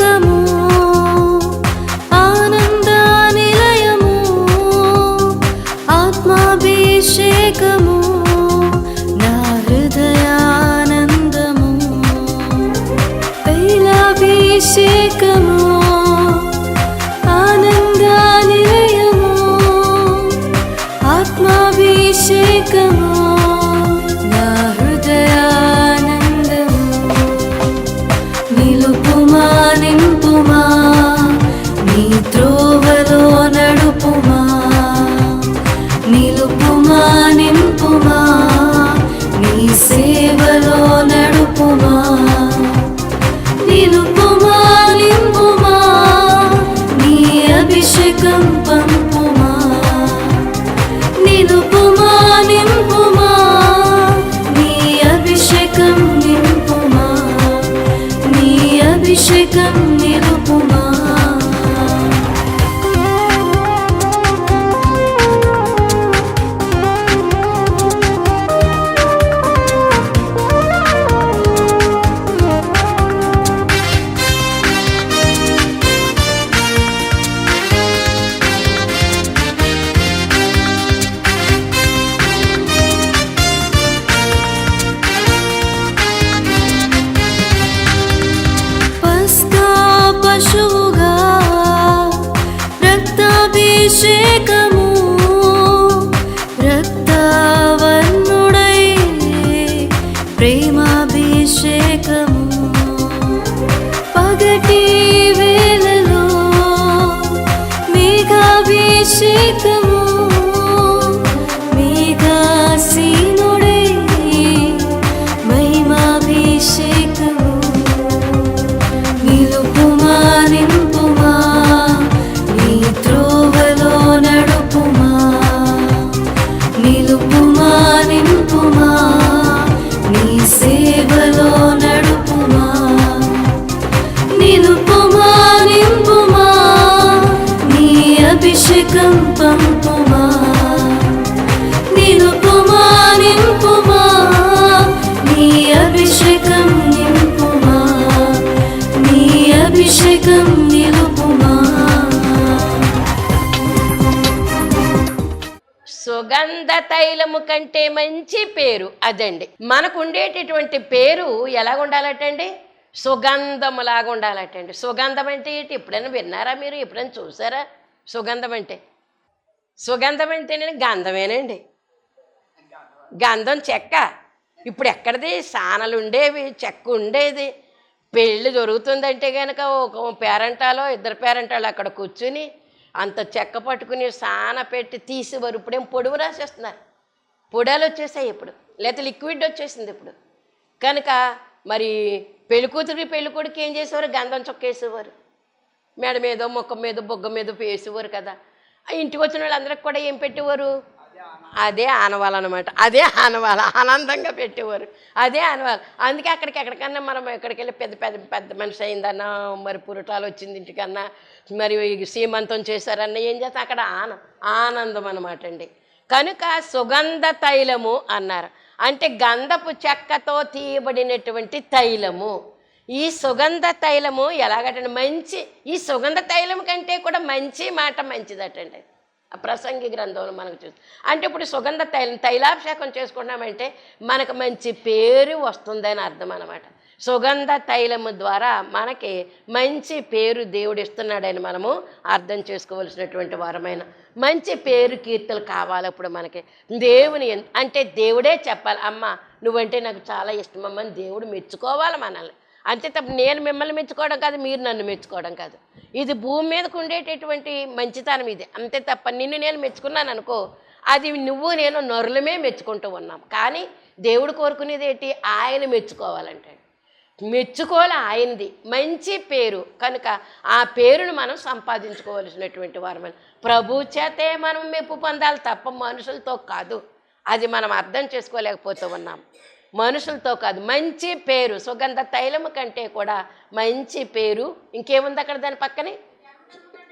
come కంపం 记得 సుగంధ తైలము కంటే మంచి పేరు అదండి. మనకు ఉండేటటువంటి పేరు ఎలా ఉండాలటండి సుగంధములాగా ఉండాలటండి. సుగంధం అంటే ఏంటి? ఎప్పుడైనా విన్నారా మీరు? ఎప్పుడైనా చూసారా? సుగంధం అంటే సుగంధం అంటేనే గంధమేనండి. గంధం చెక్క. ఇప్పుడు ఎక్కడిది సానలు ఉండేవి చెక్క ఉండేది పెళ్ళి జరుగుతుందంటే కనుక ఒక పేరంటాలో ఇద్దరు పేరెంటాలు అక్కడ కూర్చుని అంత చెక్క పట్టుకుని సాన పెట్టి తీసేవారు ఇప్పుడేం పొడువు రాసేస్తున్నారు? పొడాలు వచ్చేసాయి ఇప్పుడు. లేకపోతే లిక్విడ్ వచ్చేసింది ఇప్పుడు. కనుక మరి పెళ్ళి కూతురికి పెళ్ళి కొడుకు ఏం చేసేవారు? గంధం చొక్క వేసేవారు మెడ మీద మొక్క మీద బొగ్గ మీద వేసేవారు కదా. ఆ ఇంటికి వచ్చిన వాళ్ళందరికి కూడా ఏం పెట్టేవారు? అదే ఆనవాలు అనమాట అదే ఆనవాలు. ఆనందంగా పెట్టేవారు. అదే ఆనవాలు. అందుకే అక్కడికి ఎక్కడికన్నా మనం ఎక్కడికి వెళ్ళి పెద్ద పెద్ద పెద్ద మనిషి అయిందన్నా మరి పురటాలు వచ్చింది ఇంటికన్నా మరి సీమంతం చేశారన్నా ఏం చేస్తాం? అక్కడ ఆన ఆనందం అనమాట అండి. కనుక సుగంధ తైలము అన్నారు. అంటే గంధపు చెక్కతో తీయబడినటువంటి తైలము. ఈ సుగంధ తైలము ఎలాగటండి మంచి ఈ సుగంధ తైలం కంటే కూడా మంచి మాట మంచిదటండి. ప్రసంగి గ్రంథంలో మనకు చూసి అంటే ఇప్పుడు సుగంధ తైలం తైలాభిషేకం చేసుకున్నామంటే మనకు మంచి పేరు వస్తుందని అర్థం అనమాట సుగంధ తైలము ద్వారా మనకి మంచి పేరు దేవుడు ఇస్తున్నాడని మనము అర్థం చేసుకోవలసినటువంటి వారమైన మంచి పేరు కీర్తలు కావాలి ఇప్పుడు మనకి. దేవుని అంటే దేవుడే చెప్పాలి అమ్మ నువ్వంటే నాకు చాలా ఇష్టం దేవుడు మెచ్చుకోవాలి మనల్ని. అంతే తప్ప నేను మిమ్మల్ని మెచ్చుకోవడం కాదు మీరు నన్ను మెచ్చుకోవడం కాదు. ఇది భూమి మీదకు ఉండేటటువంటి మంచితనం ఇది. అంతే తప్ప నిన్ను నేను మెచ్చుకున్నాను అనుకో అది నువ్వు నేను నరులమే మెచ్చుకుంటూ ఉన్నాం. కానీ దేవుడు కోరుకునేది ఏంటి? ఆయన మెచ్చుకోవాలంటే. మెచ్చుకోవాలి ఆయనది. మంచి పేరు. కనుక ఆ పేరును మనం సంపాదించుకోవలసినటువంటి వారమని ప్రభు చేతే మనం మెప్పు పొందాలి తప్ప మనుషులతో కాదు. అది మనం అర్థం చేసుకోలేకపోతూ ఉన్నాం. మనుషులతో కాదు మంచి పేరు సుగంధ తైలము కంటే కూడా మంచి పేరు. ఇంకేముంది అక్కడ దాని పక్కనే?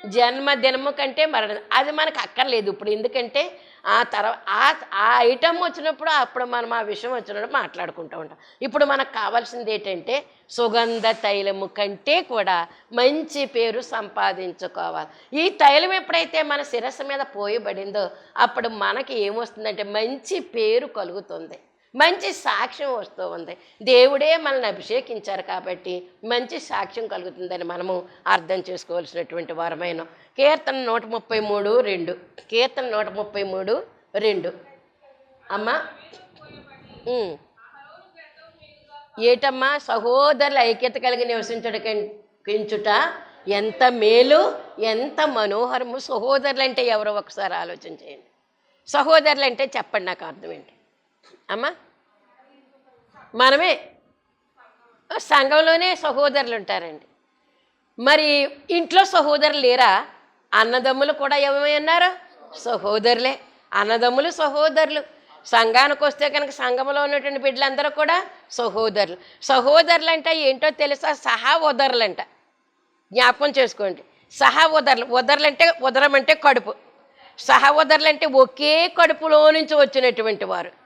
జన్మదినము కంటే మరణ. అది మనకు అక్కర్లేదు ఇప్పుడు. ఎందుకంటే ఆ తర్వాత ఆ ఆ ఐటమ్ వచ్చినప్పుడు అప్పుడు మనం ఆ విషయం వచ్చినప్పుడు మాట్లాడుకుంటూ ఉంటాం. ఇప్పుడు మనకు కావాల్సింది ఏంటంటే సుగంధ తైలము కంటే కూడా మంచి పేరు సంపాదించుకోవాలి. ఈ తైలం ఎప్పుడైతే మన శిరస్సు మీద పోయబడిందో అప్పుడు మనకి ఏమొస్తుందంటే మంచి పేరు కలుగుతుంది. మంచి సాక్ష్యం వస్తూ ఉంది. దేవుడే మనల్ని అభిషేకించారు కాబట్టి మంచి సాక్ష్యం కలుగుతుందని మనము అర్థం చేసుకోవాల్సినటువంటి వారమైన కీర్తన నూట ముప్పై మూడు రెండు. కీర్తన నూట ముప్పై మూడు రెండు. అమ్మా. ఏటమ్మా సహోదరుల ఐక్యత కలిగి నివసించడం కించుట ఎంత మేలు ఎంత మనోహరము. సహోదరులు అంటే ఎవరో ఒకసారి ఆలోచన చేయండి. సహోదరులు అంటే చెప్పండి నాకు అర్థం ఏంటి? అమ్మా మనమే. సంఘంలోనే సహోదరులు ఉంటారండి. మరి ఇంట్లో సహోదరులు లేరా? అన్నదమ్ములు కూడా ఏమన్నారు ఉన్నారు? సహోదరులే. అన్నదమ్ములు సహోదరులు. సంఘానికి వస్తే కనుక సంఘంలో ఉన్నటువంటి బిడ్డలందరూ కూడా సహోదరులు. సహోదరులు అంటే ఏంటో తెలుసా? సహా ఉదరులంట జ్ఞాపకం చేసుకోండి. సహా ఉదరలు ఉదరలు అంటే ఉదరం అంటే కడుపు. సహా ఉదరలు అంటే ఒకే కడుపులో నుంచి వచ్చినటువంటి వారు.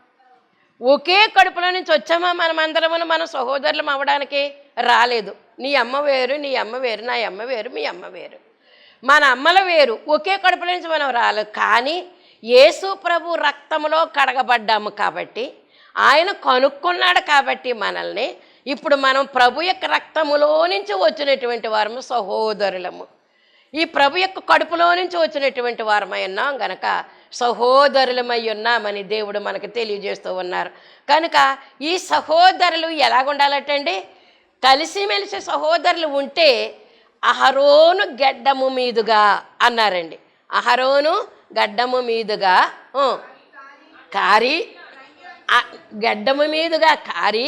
ఒకే కడుపులో నుంచి వచ్చామా మనం అందరము మన సహోదరులం అవ్వడానికి రాలేదు. నీ అమ్మ వేరు నీ అమ్మ వేరు నా అమ్మ వేరు మీ అమ్మ వేరు. మన అమ్మల వేరు. ఒకే కడుపులో నుంచి మనం రాలేదు. కానీ యేసు ప్రభు రక్తంలో కడగబడ్డాము కాబట్టి ఆయన కనుక్కున్నాడు కాబట్టి మనల్ని ఇప్పుడు మనం ప్రభు యొక్క రక్తములో నుంచి వచ్చినటువంటి వారము సహోదరులము. ఈ ప్రభు యొక్క కడుపులో నుంచి వచ్చినటువంటి వారమై ఉన్నాం గనక సహోదరులమై ఉన్నామని దేవుడు మనకు తెలియజేస్తూ ఉన్నారు. కనుక ఈ సహోదరులు ఎలాగుండాలటండి? కలిసిమెలిసి సహోదరులు ఉంటే అహరోను గడ్డము మీదుగా అన్నారండి. అహరోను గడ్డము మీదుగా కారి గడ్డము మీదుగా కారి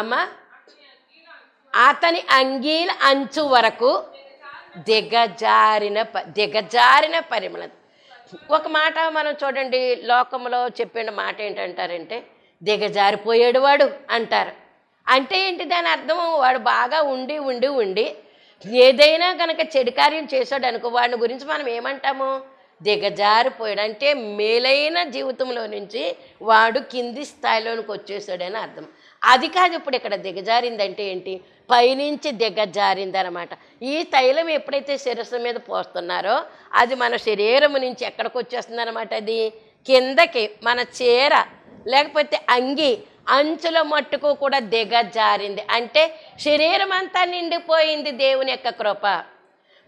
అమ్మ అతని అంగీల అంచు వరకు దిగజారిన ప దిగజారిన పరిమళం ఒక మాట మనం చూడండి లోకంలో చెప్పిన మాట ఏంటంటారంటే దిగజారిపోయాడు వాడు అంటారు. అంటే ఏంటి దాని అర్థం? వాడు బాగా ఉండి ఉండి ఉండి ఏదైనా కనుక చెడు కార్యం చేశాడు అనుకో వాడిని గురించి మనం ఏమంటాము? దిగజారిపోయాడు. అంటే మేలైన జీవితంలో నుంచి వాడు కింది స్థాయిలోనికి వచ్చేసాడని అర్థం. అది కాదు ఇప్పుడు ఇక్కడ దిగజారిందంటే ఏంటి? పైనుంచి దిగజారిందనమాట. ఈ తైలం ఎప్పుడైతే శిరస్సు మీద పోస్తున్నారో అది మన శరీరం నుంచి ఎక్కడికి వచ్చేస్తుంది అనమాట అది? కిందకి మన చీర లేకపోతే అంగి అంచుల మట్టుకు కూడా దిగజారింది. అంటే శరీరం అంతా నిండిపోయింది దేవుని యొక్క కృప.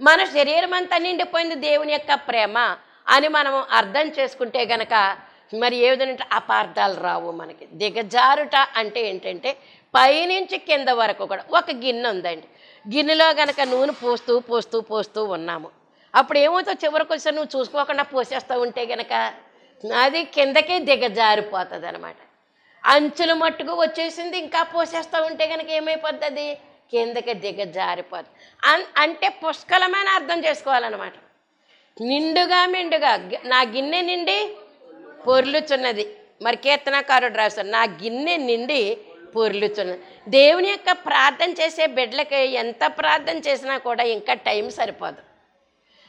మన శరీరం అంతా నిండిపోయింది దేవుని యొక్క ప్రేమ అని మనం అర్థం చేసుకుంటే గనక మరి ఏ విధంగా అపార్థాలు రావు మనకి. దిగజారుట అంటే ఏంటంటే పైనుంచి కింద వరకు కూడా ఒక గిన్నె ఉందండి. గిన్నెలో గనక నూనె పోస్తూ పోస్తూ పోస్తూ ఉన్నాము. అప్పుడు ఏమవుతుందో చివరికి వచ్చి నువ్వు చూసుకోకుండా పోసేస్తూ ఉంటే గనక అది కిందకే దిగజారిపోతుంది అనమాట అంచులు మట్టుకు వచ్చేసింది ఇంకా పోసేస్తూ ఉంటే కనుక ఏమైపోతుంది కిందకి దిగజారిపోతుంది. అన్ అంటే పుష్కలమైన అర్థం చేసుకోవాలన్నమాట. నిండుగా మిండుగా నా గిన్నె నిండి పొర్లుచున్నది. మరి కీర్తనకారుడు రాశారు నా గిన్నె నిండి పొర్లుచున్నది. దేవుని యొక్క ప్రార్థన చేసే బిడ్డలకి ఎంత ప్రార్థన చేసినా కూడా ఇంకా టైం సరిపోదు.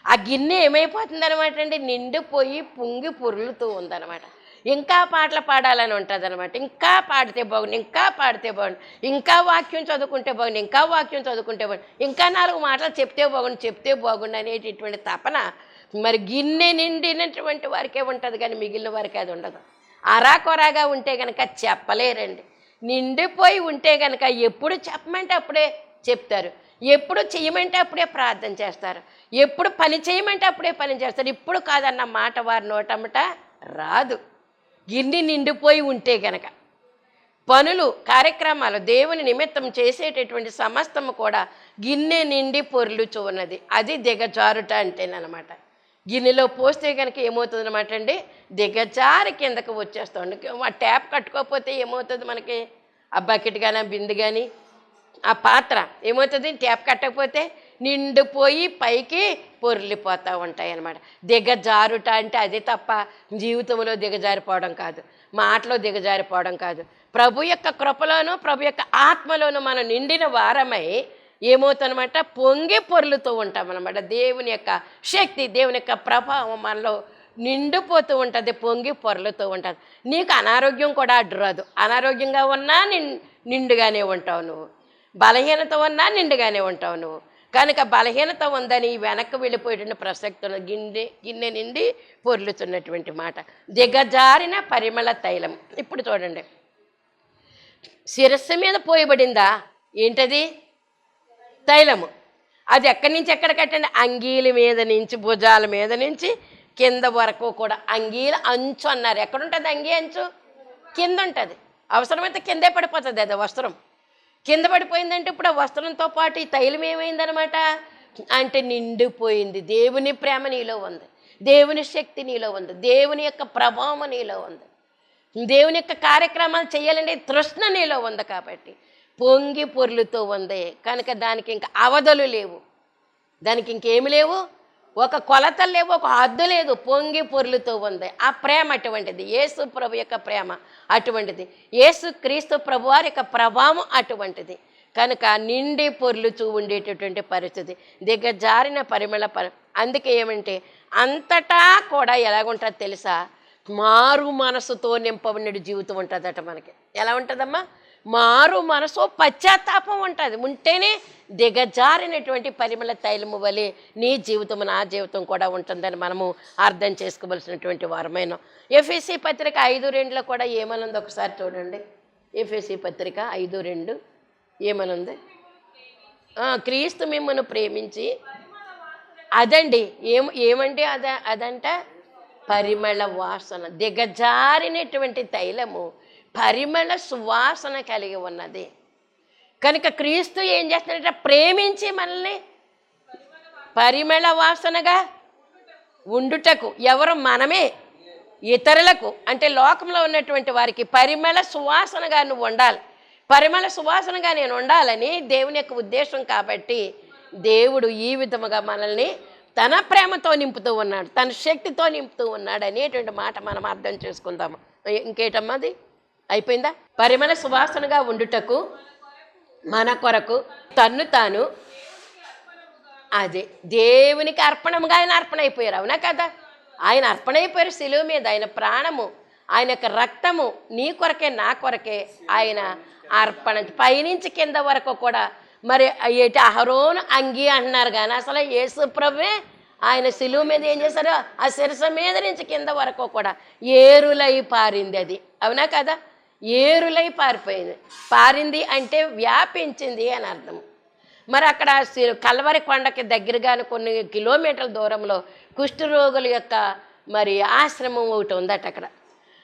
ఆ గిన్నె ఏమైపోతుంది అనమాట అండి? నిండిపోయి పొంగి పొర్లుతూ ఉందన్నమాట. ఇంకా పాటలు పాడాలని ఉంటుంది అనమాట ఇంకా పాడితే బాగుండు ఇంకా పాడితే బాగుండు ఇంకా వాక్యం చదువుకుంటే బాగుండు ఇంకా వాక్యం చదువుకుంటే బాగుండు ఇంకా నాలుగు మాటలు చెప్తే బాగుండు చెప్తే బాగుండు అనేటటువంటి తపన మరి గిన్నె నిండినటువంటి వారికే ఉంటుంది కానీ మిగిలిన వారికి అది ఉండదు. అరాకొరాగా ఉంటే కనుక చెప్పలేరండి. నిండిపోయి ఉంటే కనుక ఎప్పుడు చెప్పమంటే అప్పుడే చెప్తారు. ఎప్పుడు చేయమంటే అప్పుడే ప్రార్థన చేస్తారు. ఎప్పుడు పని చేయమంటే అప్పుడే పని చేస్తారు. ఇప్పుడు కాదన్న మాట వారి నోటమట రాదు. గిన్నె నిండిపోయి ఉంటే గనక పనులు కార్యక్రమాలు దేవుని నిమిత్తం చేసేటటువంటి సమస్తము కూడా గిన్నె నిండి పొర్లుచు ఉన్నది అది దిగజారుట అంటేనమాట గిన్నెలో పోస్తే కనుక ఏమవుతుంది అనమాట అండి? దిగజారి కిందకు వచ్చేస్తుంది. ఆ ట్యాప్ కట్టుకోకపోతే ఏమవుతుంది మనకి? ఆ బకెట్ కానీ ఆ బిందె కానీ ఆ పాత్ర ఏమవుతుంది? ట్యాప్ కట్టకపోతే నిండిపోయి పైకి పొర్లిపోతూ ఉంటాయి అన్నమాట. దిగజారుట అంటే అది తప్ప జీవితంలో దిగజారిపోవడం కాదు. మాటలో దిగజారిపోవడం కాదు. ప్రభు యొక్క కృపలోను ప్రభు యొక్క ఆత్మలోను మనం నిండిన వారమై ఏమవుతుందన్నమాట? పొంగి పొర్లుతూ ఉంటాం అనమాట దేవుని యొక్క శక్తి దేవుని యొక్క ప్రభావం మనలో నిండిపోతూ ఉంటుంది పొంగి పొరలుతూ ఉంటుంది. నీకు అనారోగ్యం కూడా అడ్డు రాదు అనారోగ్యంగా ఉన్నా నిన్ నిండుగానే ఉంటావు నువ్వు. బలహీనత ఉన్నా నిండుగానే ఉంటావు నువ్వు. కనుక బలహీనత ఉందని వెనక్కి వెళ్ళిపోయేటువంటి ప్రసక్తి గిన్నె గిన్నె నిండి పొర్లుతున్నటువంటి మాట. దిగజారిన పరిమళ తైలం. ఇప్పుడు చూడండి. శిరస్సు మీద పోయబడిందా? ఏంటది? తైలము. అది ఎక్కడి నుంచి ఎక్కడ కట్టండి అంగీల మీద నుంచి భుజాల మీద నుంచి కింద వరకు కూడా. అంగీల అంచు అన్నారు. ఎక్కడ ఉంటుంది అంగీ అంచు? కింద ఉంటుంది. అవసరమైతే కిందే పడిపోతుంది అది వస్త్రం. కింద పడిపోయిందంటే ఇప్పుడు ఆ వస్త్రంతో పాటు ఈ తైలం ఏమైందనమాట అంటే నిండిపోయింది. దేవుని ప్రేమ నీలో ఉంది. దేవుని శక్తి నీలో ఉంది. దేవుని యొక్క ప్రభావం నీలో ఉంది. దేవుని యొక్క కార్యక్రమాలు చేయాలంటే తృష్ణ నీలో ఉంది కాబట్టి. పొంగి పొర్లుతూ ఉంది. కనుక దానికి ఇంకా అవధులు లేవు. దానికి ఇంకేమి లేవు? ఒక కొలతలు లేవు ఒక హద్దు లేదు. పొంగి పొర్లుతూ ఉంది. ఆ ప్రేమ అటువంటిది యేసు ప్రభు యొక్క ప్రేమ అటువంటిది యేసు క్రీస్తు ప్రభు వారి యొక్క ప్రభావం అటువంటిది. కనుక నిండి పొర్లుచూ ఉండేటటువంటి పరిస్థితి దిగజారిన పరిమళ పరి అందుకే ఏమంటే అంతటా కూడా ఎలాగుంటుందో తెలుసా? మారు మనసుతో నింపబడిన జీవితం ఉంటుందట మనకి. ఎలా ఉంటుందమ్మా? మారు మనసు పశ్చాత్తాపం ఉంటుంది ఉంటేనే దిగజారినటువంటి పరిమళ తైలము వలె నీ జీవితం నా జీవితం కూడా ఉంటుందని మనము అర్థం చేసుకోవలసినటువంటి వారమైన. ఎఫ్ఎస్సి పత్రిక ఐదు రెండులో కూడా ఏమనుంది ఒకసారి చూడండి. ఎఫ్ఎస్సి పత్రిక ఐదు రెండు ఏమనుంది? క్రీస్తు మిమ్మల్ని ప్రేమించి అదండి. ఏం ఏమంటే అద అదంట? పరిమళ వాసన. దిగజారినటువంటి తైలము పరిమళ సువాసన కలిగి ఉన్నది. కనుక క్రీస్తు ఏం చేస్తున్నాడంటే ప్రేమించి మనల్ని పరిమళ వాసనగా ఉండుటకు ఎవరు మనమే ఇతరులకు అంటే లోకంలో ఉన్నటువంటి వారికి పరిమళ సువాసనగా నువ్వు ఉండాలి. పరిమళ సువాసనగా నేను ఉండాలని దేవుని యొక్క ఉద్దేశం కాబట్టి దేవుడు ఈ విధముగా మనల్ని తన ప్రేమతో నింపుతూ ఉన్నాడు తన శక్తితో నింపుతూ ఉన్నాడు అనేటువంటి మాట మనం అర్థం చేసుకుందాము. ఇంకేటమ్మా అది? అయిపోయిందా? పరిమళ సువాసనగా ఉండుటకు మన కొరకు తన్ను తాను అదే దేవునికి అర్పణముగా ఆయన అర్పణ అయిపోయారు అవునా కదా? ఆయన అర్పణ అయిపోయారు శిలువ మీద ఆయన ప్రాణము ఆయన యొక్క రక్తము నీ కొరకే నా కొరకే ఆయన అర్పణ. పైనుంచి కింద వరకు కూడా మరి ఏటి అహరోను అంగి అంటున్నారు కానీ అసలు యేసు ప్రభే ఆయన శిలువ మీద ఏం చేశారు? ఆ శిరస మీద నుంచి కింద వరకు కూడా ఏరులై పారింది అది అవునా కదా? ఏరులై పారిపోయింది. పారింది అంటే వ్యాపించింది అని అర్థం. మరి అక్కడ సి- కల్వరి కొండకి దగ్గరగానే కొన్ని కిలోమీటర్ల దూరంలో కుష్ఠరోగుల యొక్క మరి ఆశ్రమం ఒకటి ఉందట అక్కడ.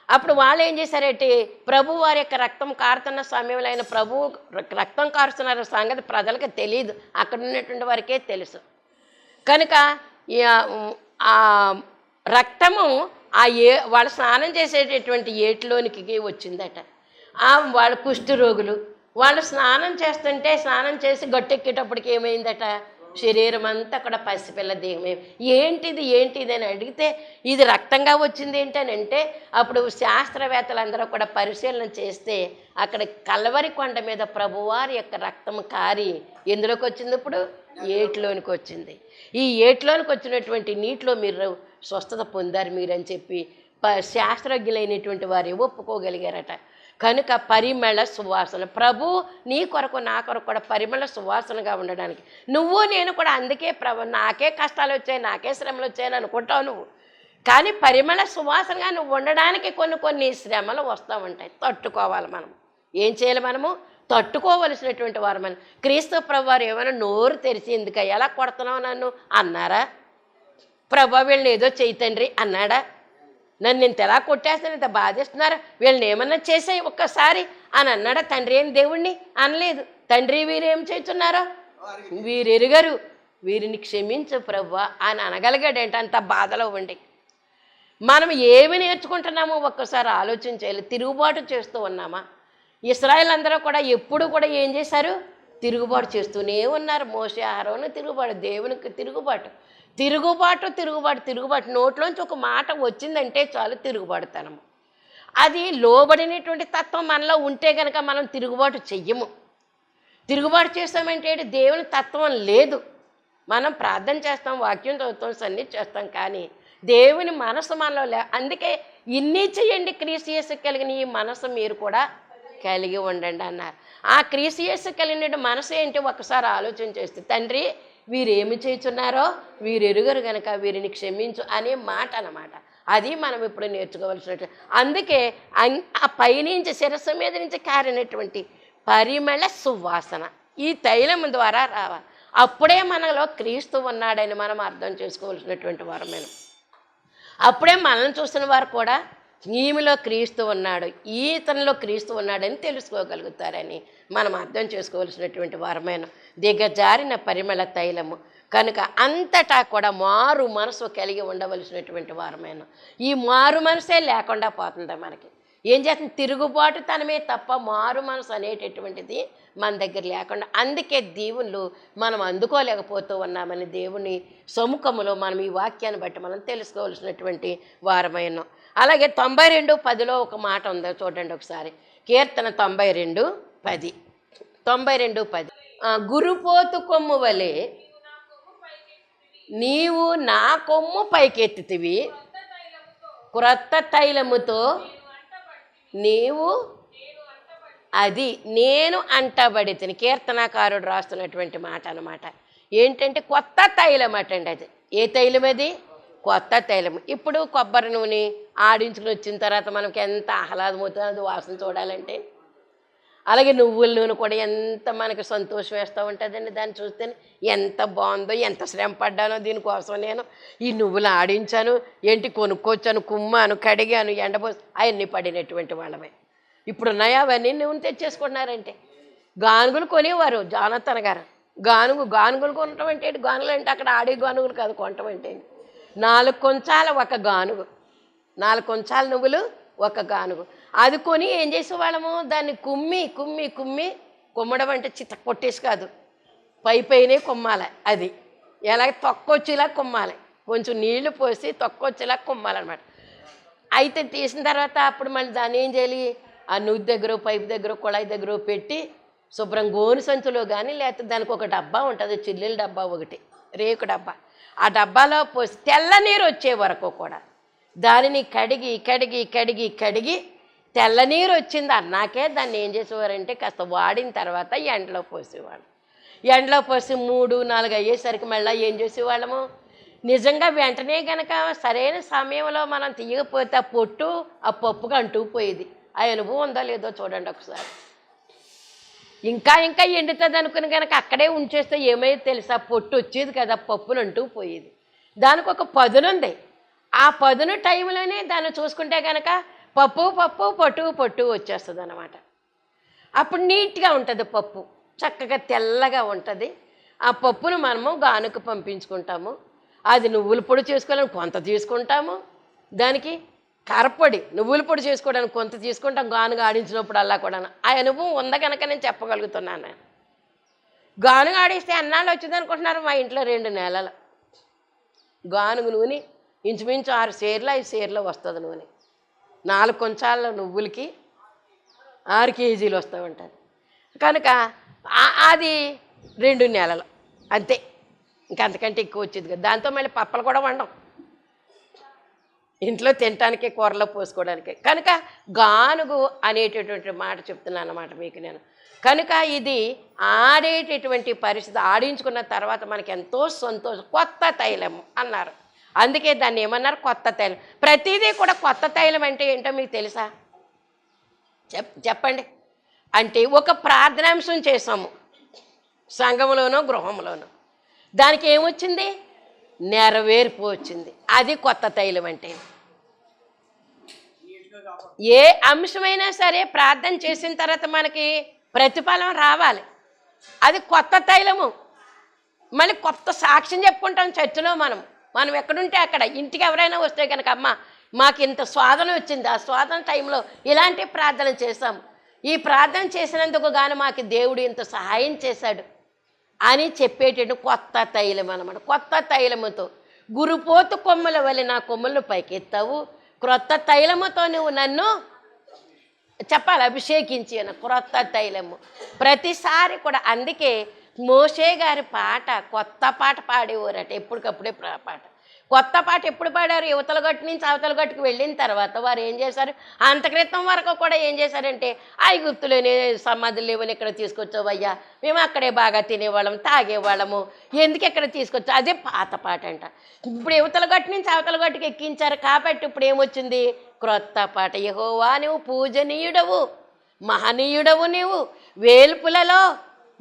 అప్పుడు వాళ్ళు ఏం చేశారంటే ప్రభు వారి యొక్క రక్తం కారుతున్న సమయంలో ఆయన ప్రభు రక్తం కారుస్తున్న సంగతి ప్రజలకు తెలియదు అక్కడ ఉన్నటువంటి వారికే తెలుసు. కనుక ఆ- రక్తము ఆ ఏ వాళ్ళు స్నానం చేసేటటువంటి ఏటిలోనికి వచ్చిందట. వాళ్ళ కుష్ఠరోగులు వాళ్ళు స్నానం చేస్తుంటే స్నానం చేసి గట్టెక్కేటప్పటికి ఏమైందట? శరీరం అంతా కూడా పసిపిల్ల దేహమే. ఏంటిది ఏంటిది అని అడిగితే ఇది రక్తంగా వచ్చింది ఏంటనంటే అప్పుడు శాస్త్రవేత్తలందరూ కూడా పరిశీలన చేస్తే అక్కడ కలవరి కొండ మీద ప్రభువారి యొక్క రక్తం కారి ఎందులోకి వచ్చింది ఇప్పుడు? ఏటిలోనికి వచ్చింది. ఈ ఏటిలోనికి వచ్చినటువంటి నీటిలో మీరు స్వస్థత పొందారు మీరని చెప్పి ప శాస్త్రజ్ఞులైనటువంటి వారు ఒప్పుకోగలిగారట. కనుక పరిమళ సువాసన. ప్రభు నీ కొరకు నా కొరకు కూడా పరిమళ సువాసనగా ఉండడానికి. నువ్వు నేను కూడా అందుకే ప్రభు నాకే కష్టాలు వచ్చాయి నాకే శ్రమలు వచ్చాయని అనుకుంటావు నువ్వు. కానీ పరిమళ సువాసనగా నువ్వు ఉండడానికి కొన్ని కొన్ని శ్రమలు వస్తూ ఉంటాయి. తట్టుకోవాలి మనం ఏం చేయాలి మనము? తట్టుకోవలసినటువంటి వారు మనం. క్రీస్తు ప్రభు వారు ఏమైనా నోరు తెరిచి ఎందుక ఎలా కొడుతున్నావు నన్ను? అన్నారా? ప్రభు వీళ్ళని ఏదో చెయ్యి తండ్రి అన్నాడా? నన్ను ఇంత ఎలా కొట్టేస్తాను ఇంత బాధిస్తున్నారు. వీళ్ళని ఏమన్నా చేసాయి ఒక్కసారి అని అన్నాడా? తండ్రి ఏం దేవుణ్ణి అనలేదు. తండ్రి వీరేం చేస్తున్నారో? వీరెరుగరు. వీరిని క్షమించు ప్రభా అని అనగలిగాడంటే. అంత బాధలో ఉండి. మనం ఏమి నేర్చుకుంటున్నామో ఒక్కసారి ఆలోచన చేయాలి. తిరుగుబాటు చేస్తూ ఉన్నామా? ఇస్రాయల్ అందరూ కూడా ఎప్పుడు కూడా ఏం చేశారు? తిరుగుబాటు చేస్తూనే ఉన్నారు. మోసే ఆహారం తిరుగుబాటు దేవునికి తిరుగుబాటు. తిరుగుబాటు తిరుగుబాటు తిరుగుబాటు. నోట్లోంచి ఒక మాట వచ్చిందంటే చాలు తిరుగుబాటుతనము. అది లోబడినటువంటి తత్వం మనలో ఉంటే కనుక మనం తిరుగుబాటు చెయ్యము. తిరుగుబాటు చేస్తామంటే దేవుని తత్వం లేదు. మనం ప్రార్థన చేస్తాం వాక్యం చదువుతాం సన్ని చేస్తాం కానీ దేవుని మనసు మనలో లే అందుకే ఇన్ని చేయండి క్రీసియస్ కలిగిన ఈ మనసు మీరు కూడా కలిగి ఉండండి అన్నారు. ఆ క్రీసియస్ కలిగిన మనసు ఏంటి? ఒకసారి ఆలోచన చేస్తే తండ్రి వీరేమి చేయుచున్నారో చేస్తున్నారో వీరు గనక వీరిని క్షమించు అనే మాట అన్నమాట. అది మనం ఇప్పుడు నేర్చుకోవాల్సిన అందుకే అం- ఆ పైనుంచి శిరస్సు మీద నుంచి కారినటువంటి పరిమళ సువాసన ఈ తైలం ద్వారా రావాలి. అప్పుడే మనలో క్రీస్తు ఉన్నాడని మనం అర్థం చేసుకోవాల్సినటువంటి వారమైన. అప్పుడే మనల్ని చూస్తున్న వారు కూడా ఈమెలో క్రీస్తు ఉన్నాడు ఈతనిలో క్రీస్తు ఉన్నాడని తెలుసుకోగలుగుతారని మనం అర్థం చేసుకోవాల్సినటువంటి వారమైన దిగజారిన పరిమళ తైలము. కనుక అంతటా కూడా మారు మనసు కలిగి ఉండవలసినటువంటి వారమైన ఈ మారు మనసే లేకుండా పోతుంది మనకి. ఏం చేస్తుంది? తిరుగుబాటు తనమే తప్ప మారు మనసు అనేటటువంటిది మన దగ్గర లేకుండా అందుకే దేవుళ్ళు మనం అందుకోలేకపోతూ ఉన్నామని దేవుని సముఖములో మనం ఈ వాక్యాన్ని బట్టి మనం తెలుసుకోవాల్సినటువంటి వారమైన అలాగే తొంభై రెండు పదిలో ఒక మాట ఉందో చూడండి ఒకసారి. కీర్తన తొంభై రెండు పది. తొంభై రెండు పది. గురుపోతు కొమ్ము వలె నీవు నా కొమ్ము పైకెత్తితివి. క్రొత్త తైలముతో నీవు అది నేను అంటబడి తిని కీర్తనాకారుడు రాస్తున్నటువంటి మాట అనమాట ఏంటంటే కొత్త తైలం అటండి అది. ఏ తైలం అది కొత్త తైలం ఇప్పుడు కొబ్బరి నూనె ఆడించుకుని వచ్చిన తర్వాత మనకి ఎంత ఆహ్లాదమవుతుందో వాసన చూడాలంటే. అలాగే నువ్వుల నూనె కూడా ఎంత మనకి సంతోషం వేస్తూ ఉంటుందండి. దాన్ని చూస్తే ఎంత బాగుందో ఎంత శ్రమ పడ్డానో దీనికోసం నేను ఈ నువ్వులు ఆడించాను ఏంటి కొనుక్కొచ్చాను కుమ్మాను కడిగాను ఎండబోసి అవన్నీ పడినటువంటి వాళ్ళమే. ఇప్పుడు ఉన్నాయా అవన్నీ నూనె తెచ్చేసుకుంటున్నారంటే. గానుగులు కొనేవారు జానతన్ గారు. గానుగు గానుగులు కొనటం అంటే ఏంటి? గానుగులు అంటే అక్కడ ఆడే గానుగులు కాదు కొనటం అంటే నాలుగు కొంచాల ఒక గానుగు. నాలుగు కొంచాలు నువ్వులు ఒక గానుగు. అది కొని ఏం చేసేవాళ్ళము? దాన్ని కుమ్మి కుమ్మి కుమ్మి కుమ్మడం అంటే చిత్త కొట్టేసి కాదు. పై పైనే కుమ్మాలి అది. ఎలాగ తొక్కొచ్చేలా కుమ్మాలి. కొంచెం నీళ్ళు పోసి తొక్కొచ్చేలా కుమ్మాలన్నమాట. అయితే తీసిన తర్వాత అప్పుడు మళ్ళీ దాన్ని ఏం చేయాలి? ఆ నువ్వు దగ్గర పైపు దగ్గర కుళాయి దగ్గర పెట్టి శుభ్రం గోను సంచులో కానీ లేకపోతే దానికి ఒక డబ్బా ఉంటుంది చిల్లుల డబ్బా ఒకటి రేకు డబ్బా. ఆ డబ్బాలో పోసి తెల్ల నీరు వచ్చే వరకు కూడా దానిని కడిగి కడిగి కడిగి కడిగి తెల్లనీరు వచ్చింది అన్నాకే దాన్ని ఏం చేసేవారంటే కాస్త వాడిన తర్వాత ఎండలో పోసేవాడు ఎండలో పోసి మూడు నాలుగు అయ్యేసరికి మళ్ళీ ఏం చేసేవాళ్ళము? నిజంగా వెంటనే కనుక సరైన సమయంలో మనం తీయకపోతే ఆ పొట్టు ఆ పప్పుగా అంటూ పోయేది. ఆ అనుభవం ఉందో లేదో చూడండి ఒకసారి. ఇంకా ఇంకా ఎండుతుంది అనుకుని కనుక అక్కడే ఉంచేస్తే ఏమైంది తెలుసా? పొట్టు వచ్చేది కదా పప్పులు అంటూ పోయేది. దానికి ఒక పదునుంది. ఆ పదును టైంలోనే దాన్ని చూసుకుంటే కనుక పప్పు పప్పు పట్టు పట్టు వచ్చేస్తుంది అనమాట అప్పుడు నీట్గా ఉంటుంది పప్పు చక్కగా తెల్లగా ఉంటుంది. ఆ పప్పును మనము గానుకు పంపించుకుంటాము. అది నువ్వుల పొడి చేసుకోవాలని కొంత తీసుకుంటాము. దానికి కరపొడి నువ్వుల పొడి చేసుకోవడానికి కొంత తీసుకుంటాం గానుగా ఆడించినప్పుడు అలా కూడా ఆ అనుభవం ఉంద కనుక నేను చెప్పగలుగుతున్నాను. నేను గానుగ ఆడిస్తే అన్నాళ్ళు వచ్చింది అనుకుంటున్నారు మా ఇంట్లో రెండు నెలలు. గానుగ నూనె ఇంచుమించు ఆరు సేర్లు ఐదు సేర్లు వస్తుంది నూనె. నాలుగు కొంచాల నువ్వులకి ఆరు కేజీలు వస్తూ ఉంటుంది కనుక అది రెండు నెలలు అంతే. ఇంకా అంతకంటే ఎక్కువ వచ్చేది కదా. దాంతో మళ్ళీ పప్పలు కూడా వండం. ఇంట్లో తినటానికి కూరలో పోసుకోవడానికి. కనుక గానుగు అనేటటువంటి మాట చెప్తున్నాను అన్నమాట మీకు నేను. కనుక ఇది ఆడేటటువంటి పరిస్థితి ఆడించుకున్న తర్వాత మనకి ఎంతో సంతోషం. కొత్త తైలం అన్నారు. అందుకే దాన్ని ఏమన్నారు? కొత్త తైలం. ప్రతిదీ కూడా కొత్త తైలం అంటే ఏంటో మీకు తెలుసా? చెప్ చెప్పండి. అంటే ఒక ప్రార్థనాంశం చేసాము సంఘంలోనో గృహంలోనో దానికి ఏమొచ్చింది? నెరవేర్పు వచ్చింది. అది కొత్త తైలం అంటే. ఏ అంశమైనా సరే ప్రార్థన చేసిన తర్వాత మనకి ప్రతిఫలం రావాలి. అది కొత్త తైలము. మళ్ళీ కొత్త సాక్ష్యం చెప్పుకుంటాం చర్చిలో మనం. మనం ఎక్కడుంటే అక్కడ. ఇంటికి ఎవరైనా వస్తే కనుక అమ్మ మాకు ఇంత స్వాదన వచ్చింది. ఆ స్వాదన టైంలో ఇలాంటి ప్రార్థన చేశాం. ఈ ప్రార్థన చేసినందుకు గాను మాకు దేవుడు ఇంత సహాయం చేశాడు అని చెప్పేటట్టు కొత్త తైలం అనమాట కొత్త తైలముతో. గురుపోతు కొమ్మల వల్ల నా కొమ్మలను పైకెత్తావు. క్రొత్త తైలముతో నువ్వు నన్ను చెప్పాలి అభిషేకించి అన్న క్రొత్త తైలము. ప్రతిసారి కూడా అందుకే మోషే గారి పాట కొత్త పాట పాడేవారట ఎప్పటికప్పుడే పాట. కొత్త పాట ఎప్పుడు పాడారు? యువతల గట్టు నుంచి అవతల గట్టుకు వెళ్ళిన తర్వాత వారు ఏం చేశారు? అంత క్రితం వరకు కూడా ఏం చేశారంటే ఐగుప్తులోనే సమాధులు లేవని ఇక్కడ తీసుకొచ్చావయ్యా? మేము అక్కడే బాగా తినేవాళ్ళం తాగేవాళ్ళము. ఎందుకు ఇక్కడ తీసుకొచ్చా అదే పాత పాట అంట ఇప్పుడు యువతల గట్టు నుంచి అవతల గట్టుకు ఎక్కించారు కాబట్టి ఇప్పుడు ఏమొచ్చింది? క్రొత్త పాట యహోవా నువ్వు పూజనీయుడవు మహనీయుడవు నీవు వేల్పులలో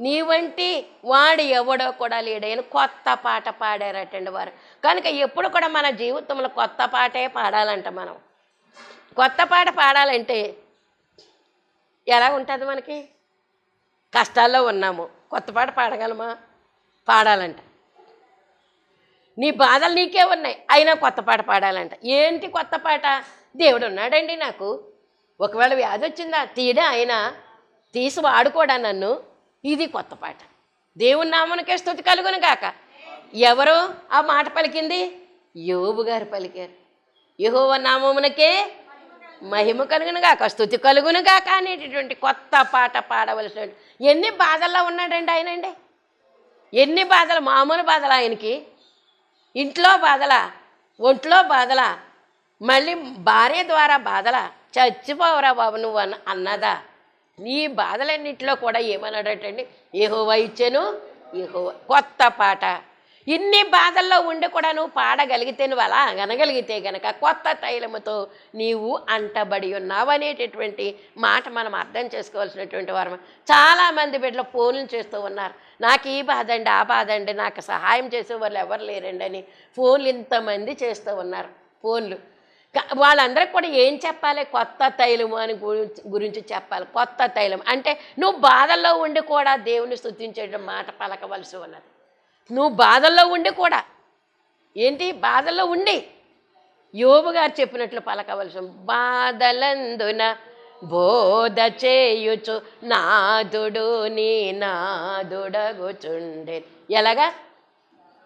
నీ వంటి వాడు ఎవడో కూడా లేడని కొత్త పాట పాడారటండి వారు. కనుక ఎప్పుడు కూడా మన జీవితంలో కొత్త పాటే పాడాలంట మనం. కొత్త పాట పాడాలంటే ఎలా ఉంటుంది మనకి? కష్టాల్లో ఉన్నాము. కొత్త పాట పాడగలమా? పాడాలంట. నీ బాధలు నీకే ఉన్నాయి. అయినా కొత్త పాట పాడాలంట. ఏంటి కొత్త పాట? దేవుడు ఉన్నాడండి నాకు. ఒకవేళ వ్యాధి వచ్చిందా? తీయడా అయినా తీసి వాడుకోడా నన్ను? ఇది కొత్త పాట. దేవుని నామనకే స్థుతి కలుగును గాక. ఎవరు ఆ మాట పలికింది? యోబు గారు పలికారు. యహోవ నామమునకే మహిమ కలుగును గాక స్థుతి కలుగును గాక అనేటటువంటి కొత్త పాట పాడవలసిన ఎన్ని బాధల్లో ఉన్నాడండి ఆయనండి ఎన్ని బాధలు మామూలు బాధలు ఆయనకి? ఇంట్లో బాధలా ఒంట్లో బాధలా మళ్ళీ భార్య ద్వారా బాధలా చచ్చిపోవరా బాబు నువ్వు అన్న అన్నదా? నీ బాధలన్నింటిలో కూడా ఏమన్నాడటండి? ఏహోవా ఇచ్చాను ఏహోవా కొత్త పాట. ఇన్ని బాధల్లో ఉండి కూడా నువ్వు పాడగలిగితే నువ్వు అలా అనగలిగితే గనక కొత్త తైలముతో నీవు అంటబడి ఉన్నావు అనేటటువంటి మాట మనం అర్థం చేసుకోవాల్సినటువంటి వారం చాలామంది బిడ్డలు ఫోన్లు చేస్తూ ఉన్నారు. నాకు ఈ బాధ అండి ఆ బాధ అండి నాకు సహాయం చేసే వాళ్ళు ఎవరు లేరండి అని ఫోన్లు ఇంతమంది చేస్తూ ఉన్నారు. ఫోన్లు. వాళ్ళందరికి కూడా ఏం చెప్పాలి? కొత్త తైలము అని గురించి చెప్పాలి. కొత్త తైలం. అంటే నువ్వు బాధల్లో ఉండి కూడా దేవుని స్తుతించే మాట పలకవలసి ఉన్నది. నువ్వు బాధల్లో ఉండి కూడా ఏంటి? బాధల్లో ఉండి. యోబు గారు చెప్పినట్లు పలకవలసి బాధలందున బోధ చేయుచు నాదుడు నీ నాదుడగుచుండే. ఎలాగా?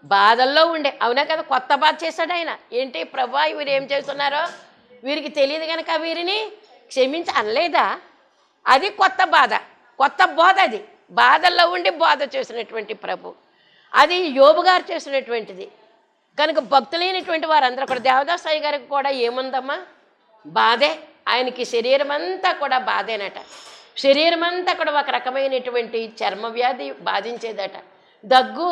బాధల్లో ఉండే. అవునా కదా? కొత్త బాధ చేశాడు ఆయన. ఏంటి ప్రభా వీరు ఏం చేస్తున్నారో? వీరికి తెలియదు కనుక వీరిని క్షమించి అనలేదా? అది కొత్త బాధ. కొత్త బోధ అది. బాధల్లో ఉండి బోధ చేసినటువంటి ప్రభు. అది యోబు గారు చేసినటువంటిది. కనుక భక్తులైనటువంటి వారందరూ కూడా దేవదాసాయి గారికి కూడా ఏముందమ్మా? బాధే. ఆయనకి శరీరం అంతా కూడా బాధేనట. శరీరం అంతా కూడా ఒక రకమైనటువంటి చర్మ వ్యాధి బాధించేదట. దగ్గు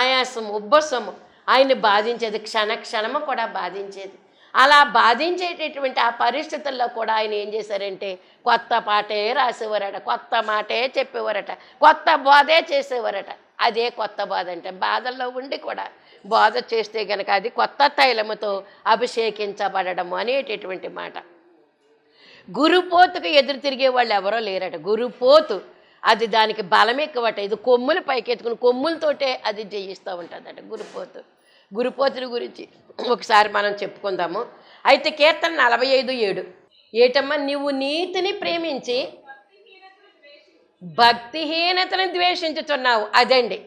ఆయాసం ఉబ్బసము. ఆయన్ని బాధించేది క్షణ క్షణము కూడా బాధించేది. అలా బాధించేటటువంటి ఆ పరిస్థితుల్లో కూడా ఆయన ఏం చేశారంటే కొత్త పాటే రాసేవారట కొత్త మాటే చెప్పేవారట కొత్త బోధే చేసేవారట. అదే కొత్త బాధ అంటే బాధల్లో ఉండి కూడా బోధ చేస్తే గనక అది కొత్త తైలముతో అభిషేకించబడము అనేటటువంటి మాట. గురుపోతుకు ఎదురు తిరిగే వాళ్ళు ఎవరో లేరట. గురుపోతు అది దానికి బలం ఎక్కువట ఇది కొమ్ములు పైకెత్తుకుని కొమ్ములతోటే అది జయిస్తూ ఉంటుందట గురుపోతు. గురుపోతుడి గురించి ఒకసారి మనం చెప్పుకుందాము. అయితే కీర్తన నలభై ఐదు ఏడు. ఏటమ్మా నువ్వు నీతిని ప్రేమించి భక్తిహీనతను ద్వేషించుతున్నావు అదండి.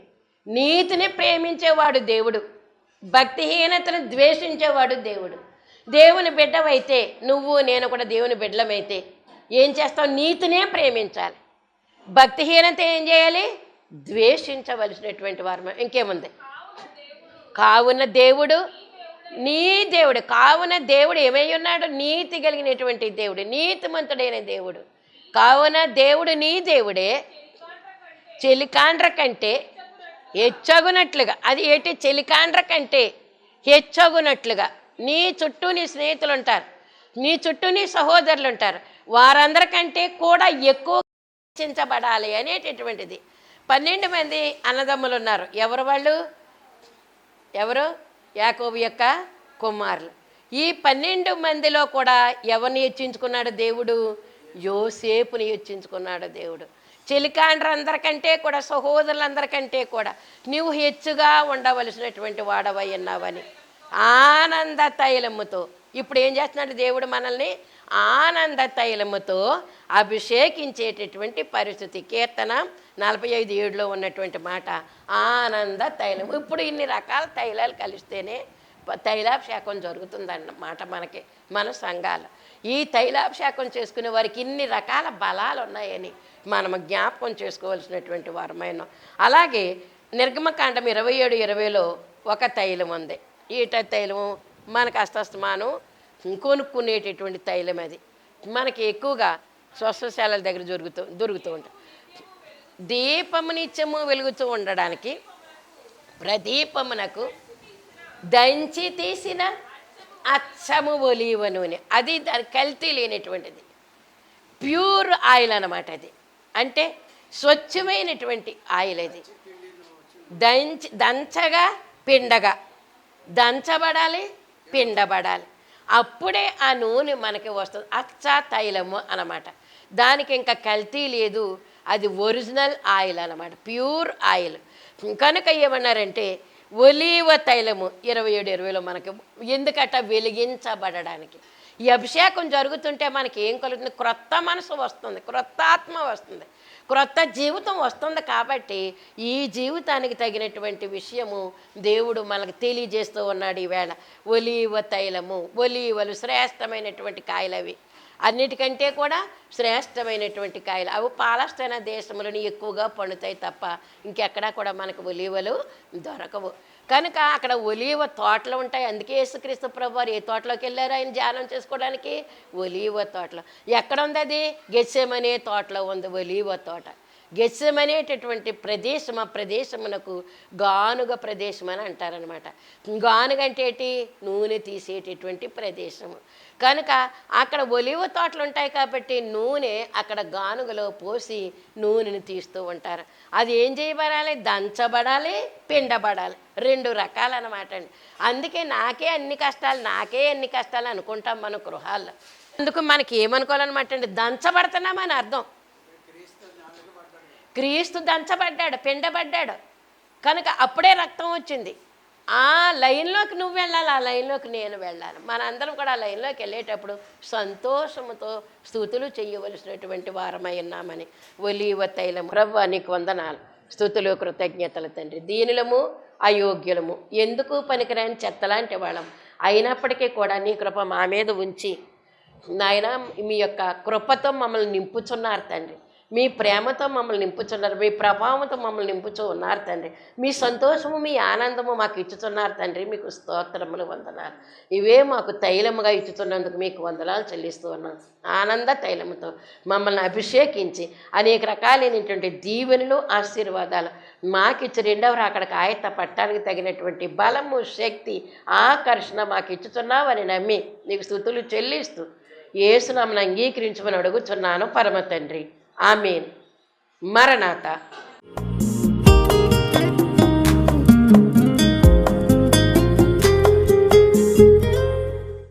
నీతిని ప్రేమించేవాడు దేవుడు. భక్తిహీనతను ద్వేషించేవాడు దేవుడు. దేవుని బిడ్డవైతే నువ్వు నేను కూడా దేవుని బిడ్డలమైతే ఏం చేస్తావు నీతినే ప్రేమించాలి. భక్తిహీనత ఏం చేయాలి? ద్వేషించవలసినటువంటి వారు ఇంకేముంది? కావున దేవుడు నీ దేవుడు కావున దేవుడు ఏమై ఉన్నాడు? నీతి కలిగినటువంటి దేవుడు నీతిమంతుడైన దేవుడు. కావున దేవుడు నీ దేవుడే. చెలికాండ్ర కంటే హెచ్చగునట్లుగా అది ఏంటి? చెలికాండ్ర కంటే హెచ్చగునట్లుగా. నీ చుట్టూ నీ స్నేహితులు ఉంటారు నీ చుట్టూ నీ సహోదరులు ఉంటారు వారందరికంటే కూడా ఎక్కువ చించబడాలి అనేటటువంటిది. పన్నెండు మంది అన్నదమ్ములు ఉన్నారు ఎవరు వాళ్ళు? ఎవరు? యాకోబు యొక్క కుమారులు. ఈ పన్నెండు మందిలో కూడా ఎవరిని హెచ్చించుకున్నాడు దేవుడు? యోసేపుని హెచ్చించుకున్నాడు దేవుడు. చెలికాండ్రందరికంటే కూడా సహోదరులందరికంటే కూడా నువ్వు హెచ్చుగా ఉండవలసినటువంటి వాడవై ఉన్నావని ఆనంద తైలముతో. ఇప్పుడు ఏం చేస్తున్నాడు దేవుడు మనల్ని ఆనంద తైలముతో అభిషేకించేటటువంటి పరిస్థితి కీర్తన నలభై ఐదు ఏడులో ఉన్నటువంటి మాట. ఆనంద తైలం ఇప్పుడు ఇన్ని రకాల తైలాలు కలిస్తేనే తైలాభిషేకం జరుగుతుందన్నమాట మనకి మన సంఘాలు. ఈ తైలాభిషేకం చేసుకునే వారికి ఇన్ని రకాల బలాలు ఉన్నాయని మనం జ్ఞాపకం చేసుకోవాల్సినటువంటి వారమైన. అలాగే నిర్గమకాండం ఇరవై ఏడు ఇరవైలో ఒక తైలం ఉంది ఈట తైలము మనకు అస్తమానం కొనుక్కునేటటువంటి తైలం అది. మనకి ఎక్కువగా స్వస్థశాలల దగ్గర దొరుకుతూ దొరుకుతూ ఉంటాయి. దీపము నిత్యము వెలుగుతూ ఉండడానికి ప్రదీపమునకు దంచి తీసిన అచ్చము ఒలీవ నూనె. అది దాని కల్తీ లేనటువంటిది. ప్యూర్ ఆయిల్ అన్నమాట అది. అంటే స్వచ్ఛమైనటువంటి ఆయిల్ అది. దంచి దంచగా పిండగా. దంచబడాలి పిండబడాలి. అప్పుడే ఆ నూనె మనకి వస్తుంది. అచ్చా తైలము అనమాట దానికి ఇంకా కల్తీ లేదు. అది ఒరిజినల్ ఆయిల్ అనమాట ప్యూర్ ఆయిల్. కనుక ఏమన్నారంటే ఒలీవ తైలము ఇరవై ఏడు ఇరవైలో మనకి ఎందుకట వెలిగించబడడానికి? ఈ అభిషేకం జరుగుతుంటే మనకి ఏం కలుగుతుంది? క్రొత్త మనసు వస్తుంది. క్రొత్త ఆత్మ వస్తుంది. క్రొత్త జీవితం వస్తుంది కాబట్టి ఈ జీవితానికి తగినటువంటి విషయము దేవుడు మనకు తెలియజేస్తూ ఉన్నాడు ఈవేళ. ఒలీవ తైలము ఒలీవలు శ్రేష్టమైనటువంటి కాయలు అవి. అన్నిటికంటే కూడా శ్రేష్టమైనటువంటి కాయలు. అవి పాలస్తైన దేశంలోని ఎక్కువగా పండుతాయి తప్ప ఇంకెక్కడా కూడా మనకు ఒలీవలు దొరకవు. కనుక అక్కడ ఒలీవ తోటలు ఉంటాయి. అందుకే యేసుక్రీస్తు ప్రభు వారు ఏ తోటలోకి వెళ్ళారు? ఆయన ధ్యానం చేసుకోవడానికి ఒలీవ తోటలో. ఎక్కడ ఉంది అది? గెస్సెమనే తోటలో ఉంది ఒలీవ తోట. గెస్సెమనేటటువంటి ప్రదేశం ఆ ప్రదేశమునకు గానుగ ప్రదేశం అని అంటారనమాట గానుగ అంటే నూనె తీసేటటువంటి ప్రదేశము. కనుక అక్కడ ఒలివ తోటలు ఉంటాయి కాబట్టి నూనె అక్కడ గానుగలో పోసి నూనెని తీస్తూ ఉంటారు. అది ఏం చేయబడాలి? దంచబడాలి పిండబడాలి. రెండు రకాలన్నమాట అండి. అందుకే నాకే అన్ని కష్టాలు నాకే అన్ని కష్టాలు అనుకుంటాం మన గృహాల్లో. అందుకు మనకి ఏమనుకోవాలన్నమాట అండి? దంచబడుతున్నామని అర్థం. క్రీస్తు దంచబడ్డాడు పిండబడ్డాడు. కనుక అప్పుడే రక్తం వచ్చింది. ఆ లైన్లోకి నువ్వు వెళ్ళాలి ఆ లైన్లోకి నేను వెళ్ళాలి. మనందరం కూడా ఆ లైన్లోకి వెళ్ళేటప్పుడు సంతోషముతో స్థుతులు చేయవలసినటువంటి వారమై ఉన్నామని. ఒలీవ తైలం రవ్వ నీకు వందనాలు. స్థుతులు కృతజ్ఞతలు తండ్రి. దీనిలము అయోగ్యులము. ఎందుకు పనికిరాని చెత్తలాంటి వాళ్ళం? అయినప్పటికీ కూడా నీ కృప మా మీద ఉంచి నాయన మీ యొక్క కృపతో మమ్మల్ని నింపుచున్నారు తండ్రి. మీ ప్రేమతో మమ్మల్ని నింపుచున్నారు మీ ప్రభావంతో మమ్మల్ని నింపుచూ ఉన్నారు తండ్రి. మీ సంతోషము మీ ఆనందము మాకు ఇచ్చుతున్నారు తండ్రి. మీకు స్తోత్రములు వందనాలు. ఇవే మాకు తైలముగా ఇచ్చుతున్నందుకు మీకు వందనాలు చెల్లిస్తూ ఉన్నాం. ఆనంద తైలముతో మమ్మల్ని అభిషేకించి అనేక రకాలైనటువంటి దీవెనలు ఆశీర్వాదాలు మాకిచ్చి రెండవ రాకడకు ఆయత్త పట్టానికి తగినటువంటి బలము శక్తి ఆకర్షణ మాకు ఇచ్చుతున్నావని నమ్మి నీకు స్థుతులు చెల్లిస్తూ ఏసునామను అంగీకరించమని అడుగుచున్నాను పరమ తండ్రి. ఆమెన్. మరణాత.